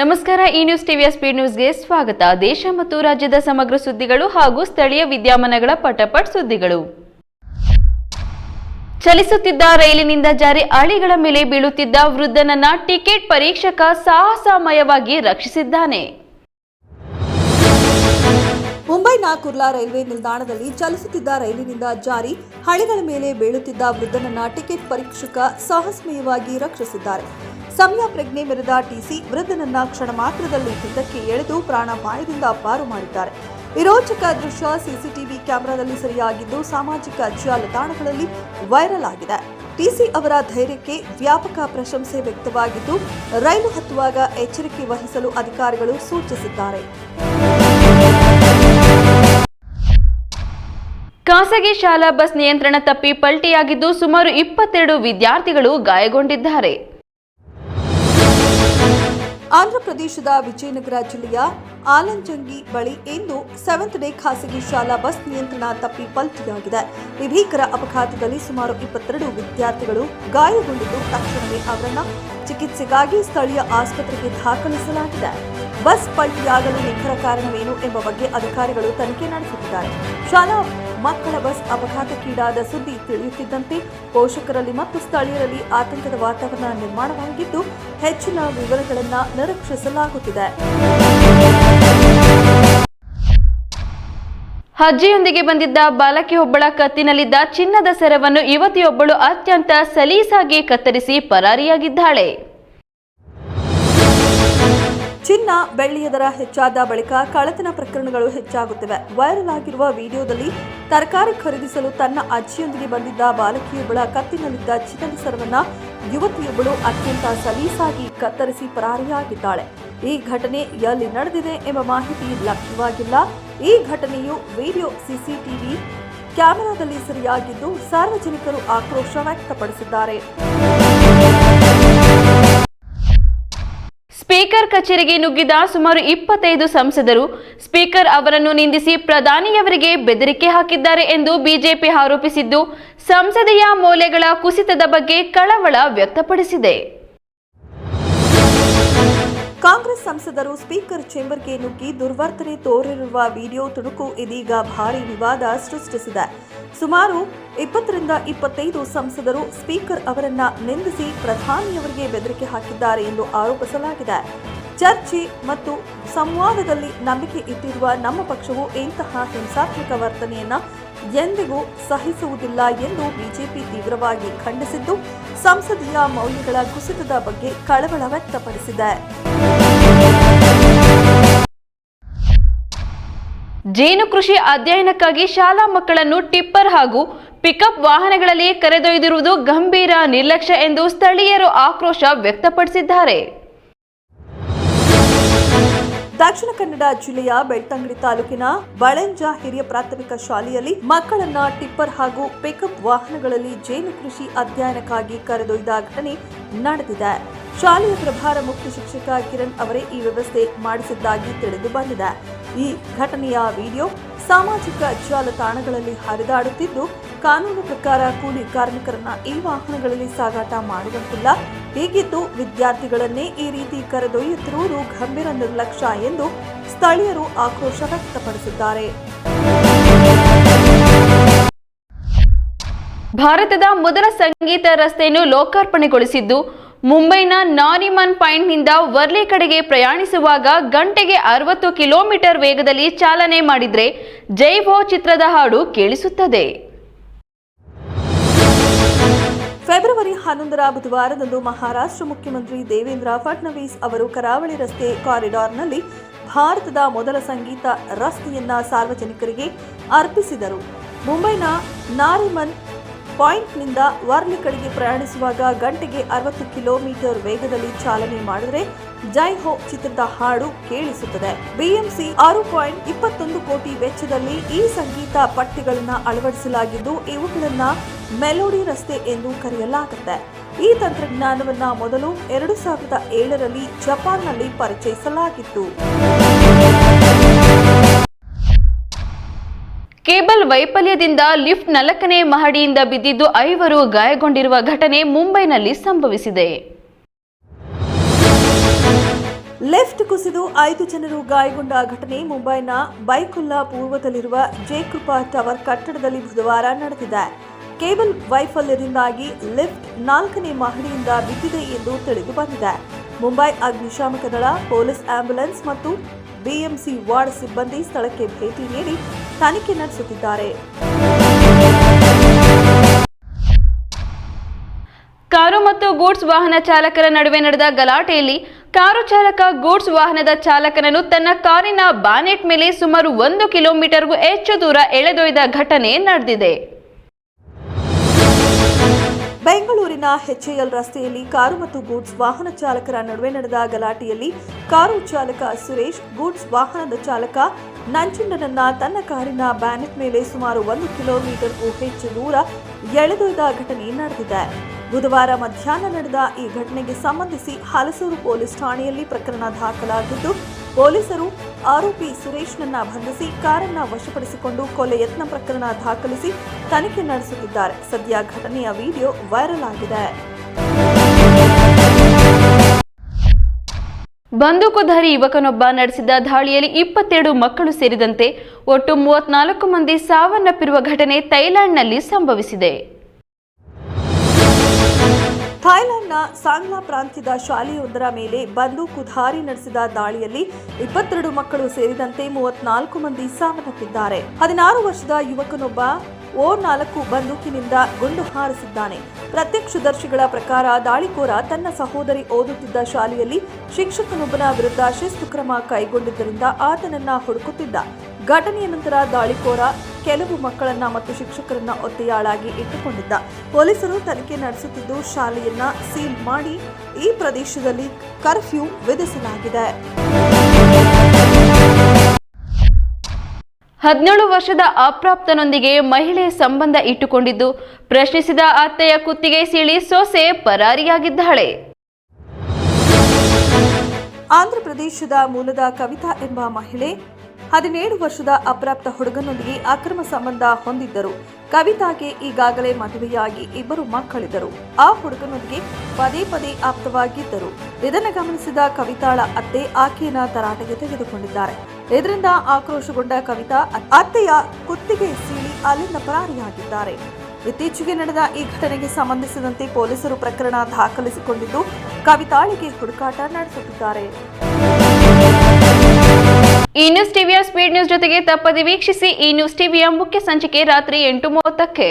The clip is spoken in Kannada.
ನಮಸ್ಕಾರ, ಈ ನ್ಯೂಸ್ ಟಿವಿಯ ಸ್ಪೀಡ್ ನ್ಯೂಸ್ಗೆ ಸ್ವಾಗತ. ದೇಶ ಮತ್ತು ರಾಜ್ಯದ ಸಮಗ್ರ ಸುದ್ದಿಗಳು ಹಾಗೂ ಸ್ಥಳೀಯ ವಿದ್ಯಮಾನಗಳ ಪಟಪಟ್ ಸುದ್ದಿಗಳು. ಚಲಿಸುತ್ತಿದ್ದ ರೈಲಿನಿಂದ ಜಾರಿ ಅಳಿಗಳ ಮೇಲೆ ಬೀಳುತ್ತಿದ್ದ ವೃದ್ಧನನ್ನ ಟಿಕೆಟ್ ಪರೀಕ್ಷಕ ಸಾಹಸಮಯವಾಗಿ ರಕ್ಷಿಸಿದ್ದಾನೆ. ಮುಂಬೈನ ಕುರ್ಲಾ ರೈಲ್ವೆ ನಿಲ್ದಾಣದಲ್ಲಿ ಚಲಿಸುತ್ತಿದ್ದ ರೈಲಿನಿಂದ ಜಾರಿ ಹಳಿಗಳ ಮೇಲೆ ಬೀಳುತ್ತಿದ್ದ ವೃದ್ಧನನ್ನ ಟಿಕೆಟ್ ಪರೀಕ್ಷಕ ಸಾಹಸಮಯವಾಗಿ ರಕ್ಷಿಸಿದ್ದಾರೆ. ಸಮಯ ಪ್ರಜ್ಞೆ ಮೆರೆದ ಟಿಸಿ ವೃದ್ಧನನ್ನ ಕ್ಷಣ ಮಾತ್ರದಲ್ಲಿ ಹಿಂದಕ್ಕೆ ಎಳೆದು ಪ್ರಾಣಾಪಾಯದಿಂದ ಪಾರು ಮಾಡಿದ್ದಾರೆ. ವಿರೋಚಕ ರೋಚಕ ದೃಶ್ಯ ಸಿಸಿಟಿವಿ ಕ್ಯಾಮೆರಾದಲ್ಲಿ ಸೆರೆಯಾಗಿದ್ದು ಸಾಮಾಜಿಕ ಜಾಲತಾಣಗಳಲ್ಲಿ ವೈರಲ್ ಆಗಿದೆ. ಟಿಸಿ ಅವರ ಧೈರ್ಯಕ್ಕೆ ವ್ಯಾಪಕ ಪ್ರಶಂಸೆ ವ್ಯಕ್ತವಾಗಿದ್ದು, ರೈಲು ಹತ್ತುವಾಗ ಎಚ್ಚರಿಕೆ ವಹಿಸಲು ಅಧಿಕಾರಿಗಳು ಸೂಚಿಸಿದ್ದಾರೆ. ಖಾಸಗಿ ಶಾಲಾ ಬಸ್ ನಿಯಂತ್ರಣ ತಪ್ಪಿ ಪಲ್ಟಿಯಾಗಿದ್ದು ಸುಮಾರು ಇಪ್ಪತ್ತೆರಡು ವಿದ್ಯಾರ್ಥಿಗಳು ಗಾಯಗೊಂಡಿದ್ದಾರೆ. ಆಂಧ್ರಪ್ರದೇಶದ ವಿಜಯನಗರ ಜಿಲ್ಲೆಯ ಆಲಂಜಂಗಿ ಬಳಿ ಇಂದು ಸೆವೆಂತ್ ಡೇ ಖಾಸಗಿ ಶಾಲಾ ಬಸ್ ನಿಯಂತ್ರಣ ತಪ್ಪಿ ಪಲ್ಟಿಯಾಗಿದೆ. ವಿಭೀಕರ ಭೀಕರ ಅಪಘಾತದಲ್ಲಿ ಸುಮಾರು ಇಪ್ಪತ್ತೆರಡು ವಿದ್ಯಾರ್ಥಿಗಳು ಗಾಯಗೊಂಡಿದ್ದು ತಕ್ಷಣವೇ ಅವರನ್ನು ಚಿಕಿತ್ಸೆಗಾಗಿ ಸ್ಥಳೀಯ ಆಸ್ಪತ್ರೆಗೆ ದಾಖಲಿಸಲಾಗಿದೆ. ಬಸ್ ಪಲ್ಟಿಯಾಗಲು ನಿಖರ ಕಾರಣವೇನು ಎಂಬ ಬಗ್ಗೆ ಅಧಿಕಾರಿಗಳು ತನಿಖೆ ನಡೆಸುತ್ತಿದ್ದಾರೆ. ಶಾಲಾ ಮಕ್ಕಳ ಬಸ್ ಅಪಘಾತಕ್ಕೀಡಾದ ಸುದ್ದಿ ತಿಳಿಯುತ್ತಿದ್ದಂತೆ ಪೋಷಕರಲ್ಲಿ ಮತ್ತು ಸ್ಥಳೀಯರಲ್ಲಿ ಆತಂಕದ ವಾತಾವರಣ ನಿರ್ಮಾಣವಾಗಿದ್ದು ಹೆಚ್ಚಿನ ವಿವರಗಳನ್ನು ನಿರೀಕ್ಷಿಸಲಾಗುತ್ತಿದೆ. ಅಜ್ಜಿಯೊಂದಿಗೆ ಬಂದಿದ್ದ ಬಾಲಕಿಯೊಬ್ಬಳ ಕತ್ತಿನಲ್ಲಿದ್ದ ಚಿನ್ನದ ಸೆರವನ್ನು ಯುವತಿಯೊಬ್ಬಳು ಅತ್ಯಂತ ಸಲೀಸಾಗಿ ಕತ್ತರಿಸಿ ಪರಾರಿಯಾಗಿದ್ದಾಳೆ. ಚಿನ್ನ, ಬೆಳ್ಳಿಯ ದರ ಹೆಚ್ಚಾದ ಬಳಿಕ ಕಳ್ಳತನ ಪ್ರಕರಣಗಳು ಹೆಚ್ಚಾಗುತ್ತಿವೆ. ವೈರಲ್ ಆಗಿರುವ ವಿಡಿಯೋದಲ್ಲಿ ತರಕಾರಿ ಖರೀದಿಸಲು ತನ್ನ ಅಜ್ಜಿಯೊಂದಿಗೆ ಬಂದಿದ್ದ ಬಾಲಕಿಯೊಬ್ಬಳ ಕತ್ತಿನಲ್ಲಿದ್ದ ಚಿನ್ನದ ಸರವನ್ನ ಯುವತಿಯೊಬ್ಬಳು ಅತ್ಯಂತ ಸಲೀಸಾಗಿ ಕತ್ತರಿಸಿ ಪರಾರಿಯಾಗಿದ್ದಾಳೆ. ಈ ಘಟನೆ ಎಲ್ಲಿ ನಡೆದಿದೆ ಎಂಬ ಮಾಹಿತಿ ಲಭ್ಯವಾಗಿಲ್ಲ. ಈ ಘಟನೆಯು ವಿಡಿಯೋ ಸಿಸಿಟಿವಿ ಕ್ಯಾಮೆರಾದಲ್ಲಿ ಸರಿಯಾಗಿದ್ದು ಸಾರ್ವಜನಿಕರು ಆಕ್ರೋಶ ವ್ಯಕ್ತಪಡಿಸಿದ್ದಾರೆ. ಸ್ಪೀಕರ್ ಕಚೇರಿಗೆ ನುಗ್ಗಿದ ಸುಮಾರು ಇಪ್ಪತ್ತೈದು ಸಂಸದರು, ಸ್ಪೀಕರ್ ಅವರನ್ನು ನಿಂದಿಸಿ ಪ್ರಧಾನಿಯವರಿಗೆ ಬೆದರಿಕೆ ಹಾಕಿದ್ದಾರೆ ಎಂದು ಬಿಜೆಪಿ ಆರೋಪಿಸಿದ್ದು, ಸಂಸದೀಯ ಮೌಲ್ಯಗಳ ಕುಸಿತದ ಬಗ್ಗೆ ಕಳವಳ ವ್ಯಕ್ತಪಡಿಸಿದೆ. ಕಾಂಗ್ರೆಸ್ ಸಂಸದರು ಸ್ಪೀಕರ್ ಚೇಂಬರ್ಗೆ ನುಗ್ಗಿ ದುರ್ವರ್ತನೆ ತೋರಿರುವ ವಿಡಿಯೋ ತುಣುಕು ಇದೀಗ ಭಾರಿ ವಿವಾದ ಸೃಷ್ಟಿಸಿದೆ. ಸುಮಾರು ಇಪ್ಪತ್ತರಿಂದ ಇಪ್ಪತ್ತೈದು ಸಂಸದರು ಸ್ಪೀಕರ್ ಅವರನ್ನ ನಿಂದಿಸಿ ಪ್ರಧಾನಿಯವರಿಗೆ ಬೆದರಿಕೆ ಹಾಕಿದ್ದಾರೆ ಎಂದು ಆರೋಪಿಸಲಾಗಿದೆ. ಚರ್ಚೆ ಮತ್ತು ಸಂವಾದದಲ್ಲಿ ನಂಬಿಕೆ ಇಟ್ಟಿರುವ ನಮ್ಮ ಪಕ್ಷವು ಇಂತಹ ಹಿಂಸಾತ್ಮಕ ವರ್ತನೆಯನ್ನ ಎಂದಿಗೂ ಸಹಿಸುವುದಿಲ್ಲ ಎಂದು ಬಿಜೆಪಿ ತೀವ್ರವಾಗಿ ಖಂಡಿಸಿದ್ದು, ಸಂಸದೀಯ ಮೌಲ್ಯಗಳ ಕುಸಿತದ ಬಗ್ಗೆ ಕಳವಳ ವ್ಯಕ್ತಪಡಿಸಿದೆ. ಜೇನು ಕೃಷಿ ಅಧ್ಯಯನಕ್ಕಾಗಿ ಶಾಲಾ ಮಕ್ಕಳನ್ನು ಟಿಪ್ಪರ್ ಹಾಗೂ ಪಿಕಪ್ ವಾಹನಗಳಲ್ಲಿ ಕರೆದೊಯ್ದಿರುವುದು ಗಂಭೀರ ನಿರ್ಲಕ್ಷ್ಯ ಎಂದು ಸ್ಥಳೀಯರು ಆಕ್ರೋಶ ವ್ಯಕ್ತಪಡಿಸಿದ್ದಾರೆ. ದಕ್ಷಿಣ ಕನ್ನಡ ಜಿಲ್ಲೆಯ ಬೆಳ್ತಂಗಡಿ ತಾಲೂಕಿನ ಬಳಂಜ ಹಿರಿಯ ಪ್ರಾಥಮಿಕ ಶಾಲೆಯಲ್ಲಿ ಮಕ್ಕಳನ್ನ ಟಿಪ್ಪರ್ ಹಾಗೂ ಪಿಕಪ್ ವಾಹನಗಳಲ್ಲಿ ಜೇನು ಕೃಷಿ ಅಧ್ಯಯನಕ್ಕಾಗಿ ಕರೆದೊಯ್ದ ಘಟನೆ ನಡೆದಿದೆ. ಶಾಲೆಯ ಪ್ರಭಾರ ಮುಖ್ಯ ಶಿಕ್ಷಕ ಕಿರಣ್ ಅವರೇ ಈ ವ್ಯವಸ್ಥೆ ಮಾಡಿಸಿದ್ದಾಗಿ ತಿಳಿದು ಬಂದಿದೆ. ಈ ಘಟನೆಯ ವಿಡಿಯೋ ಸಾಮಾಜಿಕ ಜಾಲತಾಣಗಳಲ್ಲಿ ಹರಿದಾಡುತ್ತಿದ್ದು, ಕಾನೂನು ಪ್ರಕಾರ ಕೂಲಿ ಕಾರ್ಮಿಕರನ್ನ ಈ ವಾಹನಗಳಲ್ಲಿ ಸಾಗಾಟ ಮಾಡುವಂತಿಲ್ಲ. ಹೀಗಿದ್ದು ವಿದ್ಯಾರ್ಥಿಗಳನ್ನೇ ಈ ರೀತಿ ಕರೆದೊಯ್ಯುತ್ತಿರುವುದು ಗಂಭೀರ ನಿರ್ಲಕ್ಷ್ಯ ಎಂದು ಸ್ಥಳೀಯರು ಆಕ್ರೋಶ ವ್ಯಕ್ತಪಡಿಸಿದ್ದಾರೆ. ಭಾರತದ ಮೊದಲ ಸಂಗೀತ ರಸ್ತೆಯನ್ನು ಲೋಕಾರ್ಪಣೆಗೊಳಿಸಿದ್ದು, ಮುಂಬೈನ ನಾನಿಮನ್ ಪಾಯಿಂಟ್ನಿಂದ ವರ್ಲಿ ಕಡೆಗೆ ಪ್ರಯಾಣಿಸುವಾಗ ಗಂಟೆಗೆ ಅರವತ್ತು ಕಿಲೋಮೀಟರ್ ವೇಗದಲ್ಲಿ ಚಾಲನೆ ಮಾಡಿದರೆ ಜೈ ಭೋ ಚಿತ್ರದ ಹಾಡು ಕೇಳಿಸುತ್ತದೆ. ಫೆಬ್ರವರಿ ಹನ್ನೊಂದರ ಬುಧವಾರದಂದು ಮಹಾರಾಷ್ಟ್ರ ಮುಖ್ಯಮಂತ್ರಿ ದೇವೇಂದ್ರ ಫಡ್ನವೀಸ್ ಅವರು ಕರಾವಳಿ ರಸ್ತೆ ಕಾರಿಡಾರ್ನಲ್ಲಿ ಭಾರತದ ಮೊದಲ ಸಂಗೀತ ರಸ್ತೆಯನ್ನ ಸಾರ್ವಜನಿಕರಿಗೆ ಅರ್ಪಿಸಿದರು. ಮುಂಬೈನ ನಾರಿಮನ್ ಪಾಯಿಂಟ್ನಿಂದ ವರ್ಲಿ ಕಡೆಗೆ ಪ್ರಯಾಣಿಸುವಾಗ ಗಂಟೆಗೆ ಅರವತ್ತು ಕಿಲೋಮೀಟರ್ ವೇಗದಲ್ಲಿ ಚಾಲನೆ ಮಾಡಿದರೆ ಜೈ ಹೋ ಚಿತ್ರದ ಹಾಡು ಕೇಳಿಸುತ್ತದೆ. ಬಿಎಂಸಿ ಆರು ಪಾಯಿಂಟ್ ಇಪ್ಪತ್ತೊಂದು ಕೋಟಿ ವೆಚ್ಚದಲ್ಲಿ ಈ ಸಂಗೀತ ಪಟ್ಟಿಗಳನ್ನು ಅಳವಡಿಸಲಾಗಿದ್ದು, ಇವುಗಳನ್ನ ಮೆಲೋಡಿ ರಸ್ತೆ ಎಂದು ಕರೆಯಲಾಗುತ್ತೆ. ಈ ತಂತ್ರಜ್ಞಾನವನ್ನ ಮೊದಲು ಎರಡು ಸಾವಿರದ ಏಳರಲ್ಲಿ ಜಪಾನ್ನಲ್ಲಿ ಪರಿಚಯಿಸಲಾಗಿತ್ತು. ವೈಫಲ್ಯದಿಂದ ಲಿಫ್ಟ್ ನಾಲ್ಕನೇ ಮಹಡಿಯಿಂದ ಬಿದ್ದಿದ್ದು ಐವರು ಗಾಯಗೊಂಡಿರುವ ಘಟನೆ ಮುಂಬೈನಲ್ಲಿ ಸಂಭವಿಸಿದೆ. ಲಿಫ್ಟ್ ಕುಸಿದು ಐದು ಜನರು ಗಾಯಗೊಂಡ ಘಟನೆ ಮುಂಬೈನ ಬೈಕುಲ್ಲಾ ಪೂರ್ವದಲ್ಲಿರುವ ಜೇಕೃಪಾ ಟವರ್ ಕಟ್ಟಡದಲ್ಲಿ ಬುಧವಾರ ನಡೆದಿದೆ. ಕೇಬಲ್ ವೈಫಲ್ಯದಿಂದಾಗಿ ಲಿಫ್ಟ್ ನಾಲ್ಕನೇ ಮಹಡಿಯಿಂದ ಬಿದ್ದಿದೆ ಎಂದು ತಿಳಿದು ಬಂದಿದೆ. ಮುಂಬೈ ಅಗ್ನಿಶಾಮಕ ದಳ, ಪೊಲೀಸ್ ಆಂಬ್ಯುಲೆನ್ಸ್ ಮತ್ತು ಬಿಎಂಸಿ ವಾರ್ಡ್ ಸಿಬ್ಬಂದಿ ಸ್ಥಳಕ್ಕೆ ಭೇಟಿ ನೀಡಿ ತನಿಖೆ ನಡೆಸುತ್ತಿದ್ದಾರೆ. ಕಾರು ಮತ್ತು ಗೂಡ್ಸ್ ವಾಹನ ಚಾಲಕರ ನಡುವೆ ನಡೆದ ಗಲಾಟೆಯಲ್ಲಿ ಕಾರು ಚಾಲಕ ಗೂಡ್ಸ್ ವಾಹನದ ಚಾಲಕನನ್ನು ತನ್ನ ಕಾರಿನ ಬಾನೆಟ್ ಮೇಲೆ ಸುಮಾರು ಒಂದು ಕಿಲೋಮೀಟರ್ಗೂ ಹೆಚ್ಚು ದೂರ ಎಳೆದೊಯ್ದ ಘಟನೆ ನಡೆದಿದೆ. ಬೆಂಗಳೂರಿನ ಎಚ್ಎಎಲ್ ರಸ್ತೆಯಲ್ಲಿ ಕಾರು ಮತ್ತು ಗೂಡ್ಸ್ ವಾಹನ ಚಾಲಕರ ನಡುವೆ ನಡೆದ ಗಲಾಟೆಯಲ್ಲಿ ಕಾರು ಚಾಲಕ ಸುರೇಶ್, ಗೂಡ್ಸ್ ವಾಹನದ ಚಾಲಕ ನಂಜುಂಡನನ್ನ ತನ್ನ ಕಾರಿನ ಬ್ಯಾನೆಟ್ ಮೇಲೆ ಸುಮಾರು ಒಂದು ಕಿಲೋಮೀಟರ್ಗೂ ಹೆಚ್ಚು ದೂರ ಎಳೆದೊಯ್ದ ಘಟನೆ ನಡೆದಿದೆ. ಬುಧವಾರ ಮಧ್ಯಾಹ್ನ ನಡೆದ ಈ ಘಟನೆಗೆ ಸಂಬಂಧಿಸಿ ಹಲಸೂರು ಪೊಲೀಸ್ ಠಾಣೆಯಲ್ಲಿ ಪ್ರಕರಣ ದಾಖಲಾಗಿದ್ದು, ಪೊಲೀಸರು ಆರೋಪಿ ಸುರೇಶ್ನನ್ನ ಬಂಧಿಸಿ ಕಾರನ್ನ ವಶಪಡಿಸಿಕೊಂಡು ಕೊಲೆ ಯತ್ನ ಪ್ರಕರಣ ದಾಖಲಿಸಿ ತನಿಖೆ ನಡೆಸುತ್ತಿದ್ದಾರೆ. ಸದ್ಯ ಘಟನೆಯ ವಿಡಿಯೋ ವೈರಲ್ ಆಗಿದೆ. ಬಂದೂಕುಧಾರಿ ಯುವಕನೊಬ್ಬ ನಡೆಸಿದ ದಾಳಿಯಲ್ಲಿ ಇಪ್ಪತ್ತೆರಡು ಮಕ್ಕಳು ಸೇರಿದಂತೆ ಒಟ್ಟು ಮೂವತ್ನಾಲ್ಕು ಮಂದಿ ಸಾವನ್ನಪ್ಪಿರುವ ಘಟನೆ ಥೈಲ್ಯಾಂಡ್ನಲ್ಲಿ ಸಂಭವಿಸಿದೆ. ಥೈಲ್ಯಾಂಡ್ನ ಸಾಂಗ್ಲಾ ಪ್ರಾಂತ್ಯದ ಶಾಲೆಯೊಂದರ ಮೇಲೆ ಬಂದೂಕುಧಾರಿ ನಡೆಸಿದ ದಾಳಿಯಲ್ಲಿ ಇಪ್ಪತ್ತೆರಡು ಮಕ್ಕಳು ಸೇರಿದಂತೆ ಮೂವತ್ನಾಲ್ಕು ಮಂದಿ ಸಾವನ್ನಪ್ಪಿದ್ದಾರೆ. ಹದಿನಾರು ವರ್ಷದ ಯುವಕನೊಬ್ಬ ಓ ನಾಲ್ಕು ಬಂದೂಕಿನಿಂದ ಗುಂಡು ಹಾರಿಸಿದ್ದಾನೆ. ಪ್ರತ್ಯಕ್ಷದರ್ಶಿಗಳ ಪ್ರಕಾರ ದಾಳಿಕೋರ ತನ್ನ ಸಹೋದರಿ ಓದುತ್ತಿದ್ದ ಶಾಲೆಯಲ್ಲಿ ಶಿಕ್ಷಕನೊಬ್ಬನ ವಿರುದ್ಧ ಶಿಸ್ತು ಕ್ರಮ ಕೈಗೊಂಡಿದ್ದರಿಂದ ಆತನನ್ನ ಹುಡುಕುತ್ತಿದ್ದ. ಘಟನೆಯ ನಂತರ ದಾಳಿಕೋರ ಕೆಲವು ಮಕ್ಕಳನ್ನ ಮತ್ತು ಶಿಕ್ಷಕರನ್ನ ಒತ್ತೆಯಾಳಾಗಿ ಇಟ್ಟುಕೊಂಡಿದ್ದ. ಪೊಲೀಸರು ತನಿಖೆ ನಡೆಸುತ್ತಿದ್ದು, ಶಾಲೆಯನ್ನ ಸೀಲ್ ಮಾಡಿ ಈ ಪ್ರದೇಶದಲ್ಲಿ ಕರ್ಫ್ಯೂ ವಿಧಿಸಲಾಗಿದೆ. ಹದಿನೇಳು ವರ್ಷದ ಅಪ್ರಾಪ್ತನೊಂದಿಗೆ ಮಹಿಳೆ ಸಂಬಂಧ ಇಟ್ಟುಕೊಂಡಿದ್ದು, ಪ್ರಶ್ನಿಸಿದ ಅತ್ತೆಯ ಕುತ್ತಿಗೆ ಸೀಳಿ ಸೊಸೆ ಪರಾರಿಯಾಗಿದ್ದಾಳೆ. ಆಂಧ್ರಪ್ರದೇಶದ ಮೂಲದ ಕವಿತಾ ಎಂಬ ಮಹಿಳೆ ಹದಿನೇಳು ವರ್ಷದ ಅಪ್ರಾಪ್ತ ಹುಡುಗನೊಂದಿಗೆ ಅಕ್ರಮ ಸಂಬಂಧ ಹೊಂದಿದ್ದರು. ಕವಿತಾಗೆ ಈಗಾಗಲೇ ಮದುವೆಯಾಗಿ ಇಬ್ಬರು ಮಕ್ಕಳಿದ್ದರು. ಆ ಹುಡುಗನೊಂದಿಗೆ ಪದೇ ಪದೇ ಆಪ್ತವಾಗಿದ್ದರು. ಇದನ್ನು ಗಮನಿಸಿದ ಕವಿತಾಳ ಅತ್ತೆ ಆಕೆಯನ್ನ ತರಾಟೆಗೆ ತೆಗೆದುಕೊಂಡಿದ್ದಾರೆ. ಇದರಿಂದ ಆಕ್ರೋಶಗೊಂಡ ಕವಿತಾ ಅತ್ತೆಯ ಕುತ್ತಿಗೆ ಸೀಳಿ ಅಲ್ಲಿಂದ ಪರಾರಿಯಾಗಿದ್ದಾರೆ. ಇತ್ತೀಚೆಗೆ ನಡೆದ ಈ ಘಟನೆಗೆ ಸಂಬಂಧಿಸಿದಂತೆ ಪೊಲೀಸರು ಪ್ರಕರಣ ದಾಖಲಿಸಿಕೊಂಡಿದ್ದು ಕವಿತಾಳಿಗೆ ಹುಡುಕಾಟ ನಡೆಸುತ್ತಿದ್ದಾರೆ. ಈ ನ್ಯೂಸ್ ಟಿವಿಯ ಸ್ಪೀಡ್ ನ್ಯೂಸ್ ಜೊತೆಗೆ ತಪ್ಪದೆ ವೀಕ್ಷಿಸಿ ಈ ನ್ಯೂಸ್ ಟಿವಿಯ ಮುಖ್ಯ ಸಂಚಿಕೆ ರಾತ್ರಿ ಎಂಟು ಮೂವತ್ತಕ್ಕೆ.